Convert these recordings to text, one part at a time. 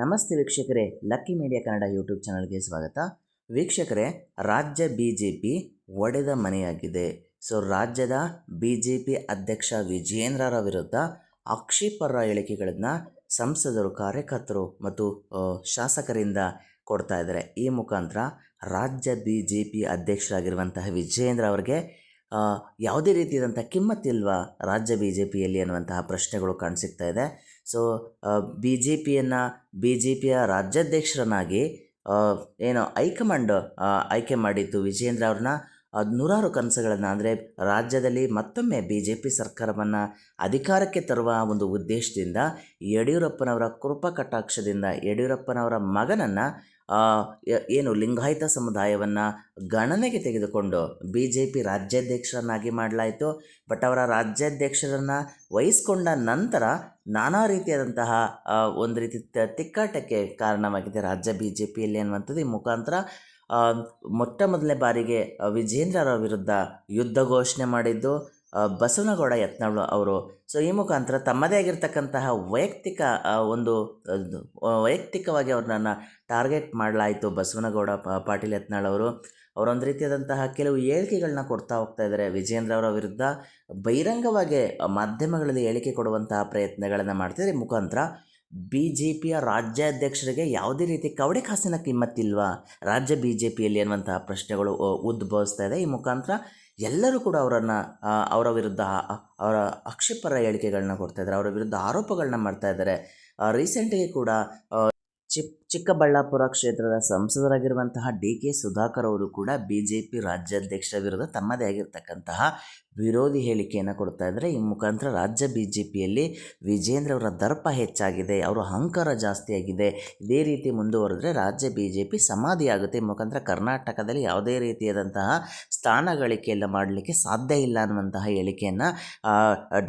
ನಮಸ್ತೆ ವೀಕ್ಷಕರೇ lucky media Kannada YouTube ಚಾನಲ್ಗೆ ಸ್ವಾಗತ. ವೀಕ್ಷಕರೇ, ರಾಜ್ಯ ಬಿ ಜೆ ಪಿ ಒಡೆದ ಮನೆಯಾಗಿದೆ. ಸೊ ರಾಜ್ಯದ ಬಿ ಜೆ ಪಿ ಅಧ್ಯಕ್ಷ ವಿಜೇಂದ್ರರ ವಿರುದ್ಧ ಆಕ್ಷೇಪರ ಹೇಳಿಕೆಗಳನ್ನು ಸಂಸದರು, ಕಾರ್ಯಕರ್ತರು ಮತ್ತು ಶಾಸಕರಿಂದ ಕೊಡ್ತಾ ಇದ್ದಾರೆ. ಈ ಮುಖಾಂತರ ರಾಜ್ಯ ಬಿ ಜೆ ಪಿ ಅಧ್ಯಕ್ಷರಾಗಿರುವಂತಹ ವಿಜೇಂದ್ರ ಅವರಿಗೆ ಯಾವುದೇ ರೀತಿಯಾದಂಥ ಕಿಮ್ಮತ್ತಿಲ್ವಾ ರಾಜ್ಯ ಬಿ ಜೆ ಪಿಯಲ್ಲಿ ಅನ್ನುವಂತಹ ಪ್ರಶ್ನೆಗಳು ಕಾಣಿಸಿಕ್ತಾ ಇದೆ. ಸೊ ಬಿ ಜೆ ಪಿಯನ್ನು ಬಿ ಜೆ ಪಿಯ ರಾಜ್ಯಾಧ್ಯಕ್ಷರನ್ನಾಗಿ ಏನು ಹೈಕಮಾಂಡ್ ಆಯ್ಕೆ ಮಾಡಿತ್ತು ವಿಜೇಂದ್ರ ಅವ್ರನ್ನ. ನೂರಾರು ಕನಸುಗಳನ್ನು ಅಂದರೆ ರಾಜ್ಯದಲ್ಲಿ ಮತ್ತೊಮ್ಮೆ ಬಿ ಜೆ ಪಿ ಸರ್ಕಾರವನ್ನು ಅಧಿಕಾರಕ್ಕೆ ತರುವ ಒಂದು ಉದ್ದೇಶದಿಂದ ಯಡಿಯೂರಪ್ಪನವರ ಕೃಪಾ ಕಟಾಕ್ಷದಿಂದ ಯಡಿಯೂರಪ್ಪನವರ ಮಗನನ್ನು ಏನು ಲಿಂಗಾಯತ ಸಮುದಾಯವನ್ನು ಗಣನೆಗೆ ತೆಗೆದುಕೊಂಡು ಬಿ ಜೆ ಪಿ ರಾಜ್ಯಾಧ್ಯಕ್ಷರನ್ನಾಗಿ ಮಾಡಲಾಯಿತು. ಬಟ್ ಅವರ ರಾಜ್ಯಾಧ್ಯಕ್ಷರನ್ನು ವಹಿಸ್ಕೊಂಡ ನಂತರ ನಾನಾ ರೀತಿಯಾದಂತಹ ಒಂದು ರೀತಿ ತಿಕ್ಕಾಟಕ್ಕೆ ಕಾರಣವಾಗಿದೆ ರಾಜ್ಯ ಬಿ ಜೆ ಪಿಯಲ್ಲಿ ಅನ್ನುವಂಥದ್ದು. ಈ ಮುಖಾಂತರ ಮೊಟ್ಟ ಮೊದಲನೇ ಬಾರಿಗೆ ವಿಜೇಂದ್ರರ ವಿರುದ್ಧ ಯುದ್ಧ ಘೋಷಣೆ ಮಾಡಿದ್ದು. ಬಸವನಗೌಡ ಯತ್ನಾಳು ಅವರು. ಸೊ ಈ ಮುಖಾಂತರ ತಮ್ಮದೇ ಆಗಿರ್ತಕ್ಕಂತಹ ವೈಯಕ್ತಿಕ ಒಂದು ವೈಯಕ್ತಿಕವಾಗಿ ಅವ್ರನ್ನ ಟಾರ್ಗೆಟ್ ಮಾಡಲಾಯಿತು ಬಸವನಗೌಡ ಪಾಟೀಲ್ ಯತ್ನಾಳ್ ಅವರು. ಅವರೊಂದು ರೀತಿಯಾದಂತಹ ಕೆಲವು ಹೇಳಿಕೆಗಳನ್ನ ಕೊಡ್ತಾ ಹೋಗ್ತಾ ಇದ್ದಾರೆ ವಿಜೇಂದ್ರ ಅವರ ವಿರುದ್ಧ ಬಹಿರಂಗವಾಗಿ ಮಾಧ್ಯಮಗಳಲ್ಲಿ ಹೇಳಿಕೆ ಕೊಡುವಂತಹ ಪ್ರಯತ್ನಗಳನ್ನು ಮಾಡ್ತಿದ್ದಾರೆ ಮುಖಾಂತರ ಬಿ ಜೆ ಪಿಯ ರಾಜ್ಯಾಧ್ಯಕ್ಷರಿಗೆ ಯಾವುದೇ ರೀತಿ ಕವಡೆ ಕಾಸಿನ ಕಿಮ್ಮತ್ತಿಲ್ವಾ? ರಾಜ್ಯ ಬಿ ಜೆ ಪಿಯಲ್ಲಿ ಅನ್ನುವಂತಹ ಪ್ರಶ್ನೆಗಳು ಉದ್ಭವಿಸ್ತಾ ಇದೆ. ಈ ಮುಖಾಂತರ ಎಲ್ಲರೂ ಕೂಡ ಅವರನ್ನು ಅವರ ವಿರುದ್ಧ ಅವರ ಆಕ್ಷೇಪರ ಹೇಳಿಕೆಗಳನ್ನ ಕೊಡ್ತಾ ಇದ್ದಾರೆ. ಅವರ ವಿರುದ್ಧ ಆರೋಪಗಳನ್ನ ಮಾಡ್ತಾ ಇದ್ದಾರೆ. ರೀಸೆಂಟಿಗೆ ಕೂಡ ಚಿಕ್ ಚಿಕ್ಕಬಳ್ಳಾಪುರ ಕ್ಷೇತ್ರದ ಸಂಸದರಾಗಿರುವಂತಹ ಡಿ ಕೆ ಸುಧಾಕರ್ ಅವರು ಕೂಡ ಬಿ ಜೆ ಪಿ ರಾಜ್ಯಾಧ್ಯಕ್ಷರ ವಿರುದ್ಧ ತಮ್ಮದೇ ಆಗಿರ್ತಕ್ಕಂತಹ ವಿರೋಧಿ ಹೇಳಿಕೆಯನ್ನು ಕೊಡ್ತಾ ಇದ್ದಾರೆ. ಈ ಮುಖಾಂತರ ರಾಜ್ಯ ಬಿ ಜೆ ಪಿಯಲ್ಲಿ ವಿಜೇಂದ್ರ ಅವರ ದರ್ಪ ಹೆಚ್ಚಾಗಿದೆ, ಅವರ ಅಹಂಕಾರ ಜಾಸ್ತಿಯಾಗಿದೆ ಇದೇ ರೀತಿ ಮುಂದುವರೆದ್ರೆ ರಾಜ್ಯ ಬಿ ಜೆ ಪಿ ಸಮಾಧಿ ಆಗುತ್ತೆ ಮುಖಾಂತರ ಕರ್ನಾಟಕದಲ್ಲಿ ಯಾವುದೇ ರೀತಿಯಾದಂತಹ ಸ್ಥಾನ ಗಳಿಕೆಯೆಲ್ಲ ಮಾಡಲಿಕ್ಕೆ ಸಾಧ್ಯ ಇಲ್ಲ ಅನ್ನುವಂತಹ ಹೇಳಿಕೆಯನ್ನು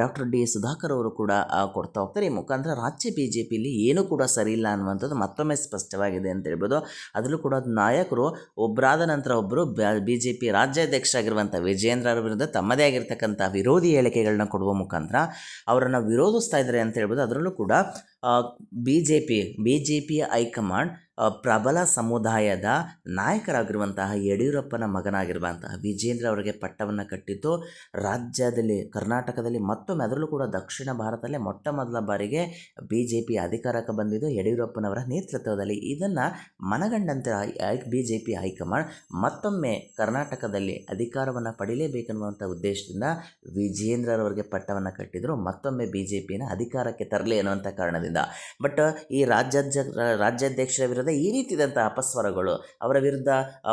ಡಾಕ್ಟರ್ ಡಿ ಸುಧಾಕರ್ ಅವರು ಕೂಡ ಕೊಡ್ತಾ ಹೋಗ್ತಾರೆ. ಈ ಮುಖಾಂತರ ರಾಜ್ಯ ಬಿ ಜೆ ಪಿಯಲ್ಲಿ ಏನೂ ಕೂಡ ಸರಿ ಇಲ್ಲ ಅನ್ನುವಂಥದ್ದು ಮತ್ತೊಮ್ಮೆ ಸ್ಪಷ್ಟವಾಗಿದೆ ಅಂತ ಹೇಳ್ಬೋದು. ಅದರಲ್ಲೂ ಕೂಡ ನಾಯಕರು ಒಬ್ಬರಾದ ನಂತರ ಒಬ್ಬರು ಬಿ ಜೆ ಪಿ ರಾಜ್ಯಾಧ್ಯಕ್ಷ ಆಗಿರುವಂಥ ವಿಜೇಂದ್ರರ ವಿರುದ್ಧ ತಮ್ಮದೇ ಆಗಿರ್ತಕ್ಕಂಥ ವಿರೋಧಿ ಹೇಳಿಕೆಗಳನ್ನ ಕೊಡುವ ಮುಖಾಂತರ ಅವರನ್ನು ವಿರೋಧಿಸ್ತಾ ಇದ್ದಾರೆ ಅಂತ ಹೇಳ್ಬೋದು. ಅದರಲ್ಲೂ ಕೂಡ B J P B J ಪಿಯ ಹೈಕಮಾಂಡ್ ಪ್ರಬಲ ಸಮುದಾಯದ ನಾಯಕರಾಗಿರುವಂತಹ ಯಡಿಯೂರಪ್ಪನ ಮಗನಾಗಿರುವಂತಹ ವಿಜೇಂದ್ರ ಅವರಿಗೆ ಪಟ್ಟವನ್ನು ಕಟ್ಟಿದ್ದು, ರಾಜ್ಯದಲ್ಲಿ, ಕರ್ನಾಟಕದಲ್ಲಿ ಮತ್ತೊಮ್ಮೆ ಅದರಲ್ಲೂ ಕೂಡ ದಕ್ಷಿಣ ಭಾರತದಲ್ಲೇ ಮೊಟ್ಟ ಮೊದಲ ಬಾರಿಗೆ ಬಿ ಜೆ ಪಿ ಅಧಿಕಾರಕ್ಕೆ ಬಂದಿದ್ದು ಯಡಿಯೂರಪ್ಪನವರ ನೇತೃತ್ವದಲ್ಲಿ. ಇದನ್ನು ಮನಗಂಡಂತೆ B J P high command ಮತ್ತೊಮ್ಮೆ ಕರ್ನಾಟಕದಲ್ಲಿ ಅಧಿಕಾರವನ್ನು ಪಡಿಲೇಬೇಕನ್ನುವಂಥ ಉದ್ದೇಶದಿಂದ ವಿಜೇಂದ್ರರವರಿಗೆ ಪಟ್ಟವನ್ನು ಕಟ್ಟಿದ್ರು, ಮತ್ತೊಮ್ಮೆ ಬಿ ಜೆ ಪಿನ ಅಧಿಕಾರಕ್ಕೆ ತರಲಿ ಅನ್ನುವಂಥ ಕಾರಣದಿಂದ. ಬಟ್ ಈ ರಾಜ್ಯಾಧ್ಯ, ರಾಜ್ಯಾಧ್ಯಕ್ಷರ ವಿರುದ್ಧ ಈ ರೀತಿಯಾದಂಥ ಅಪಸ್ವರಗಳು, ಅವರ ವಿರುದ್ಧ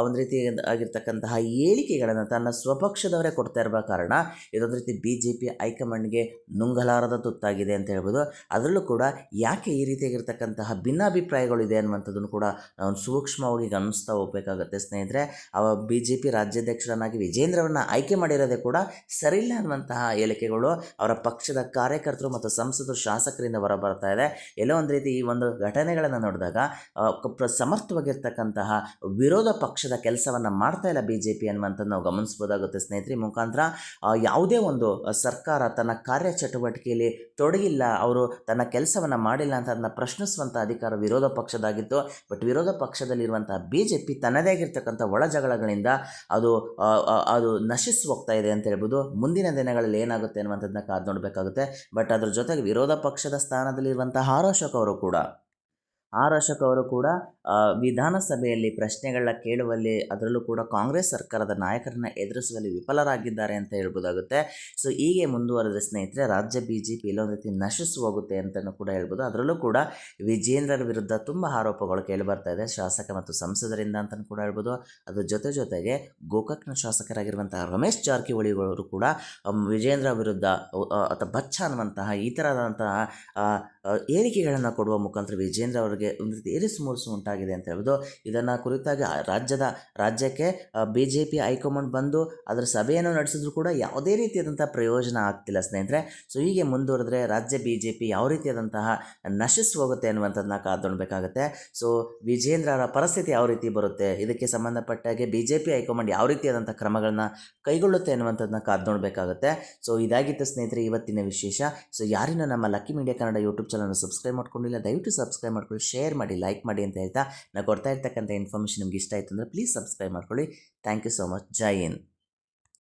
ಒಂದು ರೀತಿ ಆಗಿರ್ತಕ್ಕಂತಹ ಹೇಳಿಕೆಗಳನ್ನು ತನ್ನ ಸ್ವಪಕ್ಷದವರೇ ಕೊಡ್ತಾ ಇರುವ ಕಾರಣ ಇದೊಂದು ರೀತಿ ಬಿ ಜೆ ಪಿ ಹೈಕಮಾಂಡ್ಗೆ ನುಂಗಲಾರದ ತುತ್ತಾಗಿದೆ ಅಂತ ಹೇಳ್ಬೋದು. ಅದರಲ್ಲೂ ಕೂಡ ಯಾಕೆ ಈ ರೀತಿಯಾಗಿರ್ತಕ್ಕಂತಹ ಭಿನ್ನಾಭಿಪ್ರಾಯಗಳು ಇದೆ ಅನ್ನುವಂಥದ್ದನ್ನು ಕೂಡ ನಾವು ಸೂಕ್ಷ್ಮವಾಗಿ ಗಮನಿಸ್ತಾ ಹೋಗಬೇಕಾಗತ್ತೆ ಸ್ನೇಹಿತರೆ. ಅವ ಬಿ ಜೆ ಪಿ ರಾಜ್ಯಾಧ್ಯಕ್ಷರನ್ನಾಗಿ ವಿಜೇಂದ್ರವನ್ನು ಆಯ್ಕೆ ಮಾಡಿರೋದೇ ಕೂಡ ಸರಿಯಿಲ್ಲ ಅನ್ನುವಂತಹ ಹೇಳಿಕೆಗಳು. ಅವರ ಪಕ್ಷದ ಕಾರ್ಯಕರ್ತರು ಮತ್ತು ಸಂಸದರು ಶಾಸಕರಿಂದ ಹೊರಬರ್ತಾ ಇದೆ. ಎಲ್ಲೋ ಒಂದು ರೀತಿ ಈ ಒಂದು ಘಟನೆಗಳನ್ನು ನೋಡಿದಾಗ ಸಮರ್ಥವಾಗಿರ್ತಕ್ಕಂತಹ ವಿರೋಧ ಪಕ್ಷದ ಕೆಲಸವನ್ನು ಮಾಡ್ತಾ ಇಲ್ಲ ಬಿ ಜೆ ಪಿ ಅನ್ನುವಂಥದ್ದು ನಾವು ಗಮನಿಸ್ಬೋದಾಗುತ್ತೆ ಸ್ನೇಹಿತರೆ. ಮುಖಾಂತರ ಯಾವುದೇ ಒಂದು ಸರ್ಕಾರ ತನ್ನ ಕಾರ್ಯಚಟುವಟಿಕೆಯಲ್ಲಿ ತೊಡಗಿಲ್ಲ, ಅವರು ತನ್ನ ಕೆಲಸವನ್ನು ಮಾಡಿಲ್ಲ ಅಂತ ಅದನ್ನ ಪ್ರಶ್ನಿಸುವಂಥ ಅಧಿಕಾರ ವಿರೋಧ ಪಕ್ಷದಾಗಿತ್ತು. ಬಟ್ ವಿರೋಧ ಪಕ್ಷದಲ್ಲಿರುವಂತಹ ಬಿ ಜೆ ಪಿ ತನ್ನದೇ ಆಗಿರ್ತಕ್ಕಂಥ ಒಳ ಜಗಳಗಳಿಂದ ಅದು ಅದು ನಶಿಸಿ ಹೋಗ್ತಾ ಇದೆ ಅಂತ ಹೇಳ್ಬೋದು. ಮುಂದಿನ ದಿನಗಳಲ್ಲಿ ಏನಾಗುತ್ತೆ ಅನ್ನುವಂಥದ್ದನ್ನ ಕಾದು ನೋಡಬೇಕಾಗುತ್ತೆ. ಬಟ್ ಅದ್ರ ಜೊತೆಗೆ ವಿರೋಧ ಪಕ್ಷದ ಸ್ಥಾನದಲ್ಲಿರುವಂತಹ ಅಶೋಕ್ ಅವರು ಕೂಡ. ಆರ್ ಅಶೋಕ್ ಅವರು ಕೂಡ ವಿಧಾನಸಭೆಯಲ್ಲಿ ಪ್ರಶ್ನೆಗಳನ್ನ ಕೇಳುವಲ್ಲಿ ಅದರಲ್ಲೂ ಕೂಡ ಕಾಂಗ್ರೆಸ್ ಸರ್ಕಾರದ ನಾಯಕರನ್ನ ಎದುರಿಸುವಲ್ಲಿ ವಿಫಲರಾಗಿದ್ದಾರೆ ಅಂತ ಹೇಳ್ಬೋದಾಗುತ್ತೆ. ಸೊ, ಹೀಗೆ ಮುಂದುವರೆದ ಸ್ನೇಹಿತರೆ, ರಾಜ್ಯ ಬಿ ಜೆ ಪಿ ಇಲ್ಲೊಂದು ರೀತಿ ನಶಿಸಿ ಹೋಗುತ್ತೆ ಅಂತಲೂ ಕೂಡ ಹೇಳ್ಬೋದು. ಅದರಲ್ಲೂ ಕೂಡ ವಿಜೇಂದ್ರರ ವಿರುದ್ಧ ತುಂಬ ಆರೋಪಗಳು ಕೇಳಿಬರ್ತಾ ಇದೆ. ಶಾಸಕ ಮತ್ತು ಸಂಸದರಿಂದ ಅಂತಲೂ ಕೂಡ ಹೇಳ್ಬೋದು. ಅದ್ರ ಜೊತೆ ಜೊತೆಗೆ ಗೋಕಾಕ್ನ ಶಾಸಕರಾಗಿರುವಂತಹ ರಮೇಶ್ ಜಾರಕಿಹೊಳಿ ಅವರು ಕೂಡ ವಿಜೇಂದ್ರ ವಿರುದ್ಧ ಅಥವಾ ಬಚ್ಚ ಅನ್ನುವಂತಹ ಈ ಥರದಂತಹ ಹೇಳಿಕೆಗಳನ್ನು ಕೊಡುವ ಮುಖಾಂತರ ವಿಜೇಂದ್ರ ಅವರಿಗೆ ಒಂದು ರೀತಿ ಏರಿಸುಮುರುಸು ಉಂಟಾಗಿದೆ ಅಂತ ಹೇಳ್ಬೋದು. ಇದನ್ನು ಕುರಿತಾಗಿ ರಾಜ್ಯದ, ರಾಜ್ಯಕ್ಕೆ ಬಿ ಜೆ ಪಿ ಹೈಕಮಾಂಡ್ ಬಂದು ಅದರ ಸಭೆಯನ್ನು ನಡೆಸಿದ್ರು ಕೂಡ ಯಾವುದೇ ರೀತಿಯಾದಂಥ ಪ್ರಯೋಜನ ಆಗ್ತಿಲ್ಲ ಸ್ನೇಹಿತರೆ. ಸೊ ಹೀಗೆ ಮುಂದುವರೆದ್ರೆ ರಾಜ್ಯ ಬಿ ಜೆ ಪಿ ಯಾವ ರೀತಿಯಾದಂತಹ ನಶಿಸಿ ಹೋಗುತ್ತೆ ಅನ್ನುವಂಥದ್ದನ್ನ ಕಾದೊಳ್ಬೇಕಾಗುತ್ತೆ ಸೊ ವಿಜೇಂದ್ರರ ಪರಿಸ್ಥಿತಿ ಯಾವ ರೀತಿ ಬರುತ್ತೆ, ಇದಕ್ಕೆ ಸಂಬಂಧಪಟ್ಟಾಗೆ B J P high command ಯಾವ ರೀತಿಯಾದಂಥ ಕ್ರಮಗಳನ್ನ ಕೈಗೊಳ್ಳುತ್ತೆ ಅನ್ನುವಂಥದ್ದನ್ನ ಕಾದು ನೋಡಬೇಕಾಗುತ್ತೆ ಸೊ ಇದಾಗಿತ್ತು ಸ್ನೇಹಿತರೆ ಇವತ್ತಿನ ವಿಶೇಷ. ಸೊ ಯಾರಿನ ನಮ್ಮ ಲಕ್ಕಿ ಮೀಡಿಯಾ ಕನ್ನಡ ಯೂಟ್ಯೂಬ್ ಚಾನಲ್ನ ಸಬ್ಸ್ಕ್ರೈಬ್ ಮಾಡ್ಕೊಂಡಿಲ್ಲ, ದಯವಿಟ್ಟು ಸಬ್ಸ್ಕ್ರೈಬ್ ಮಾಡ್ಕೊಳ್ಳಿ, ಶೇರ್ ಮಾಡಿ, ಲೈಕ್ ಮಾಡಿ ಅಂತ ಹೇಳ್ತಾ ನಾನು ಕೊಡ್ತಾ ಇರ್ತಕ್ಕಂಥ ಇನ್ಫಾರ್ಮೇಷನ್ ನಿಮ್ಗೆ ಇಷ್ಟ ಆಯಿತು ಅಂದರೆ ಪ್ಲೀಸ್ ಸಬ್ಸ್ಕ್ರೈಬ್ ಮಾಡ್ಕೊಳ್ಳಿ. ಥ್ಯಾಂಕ್ ಯು ಸೊ ಮಚ್ ಜೈ ಹಿಂದ್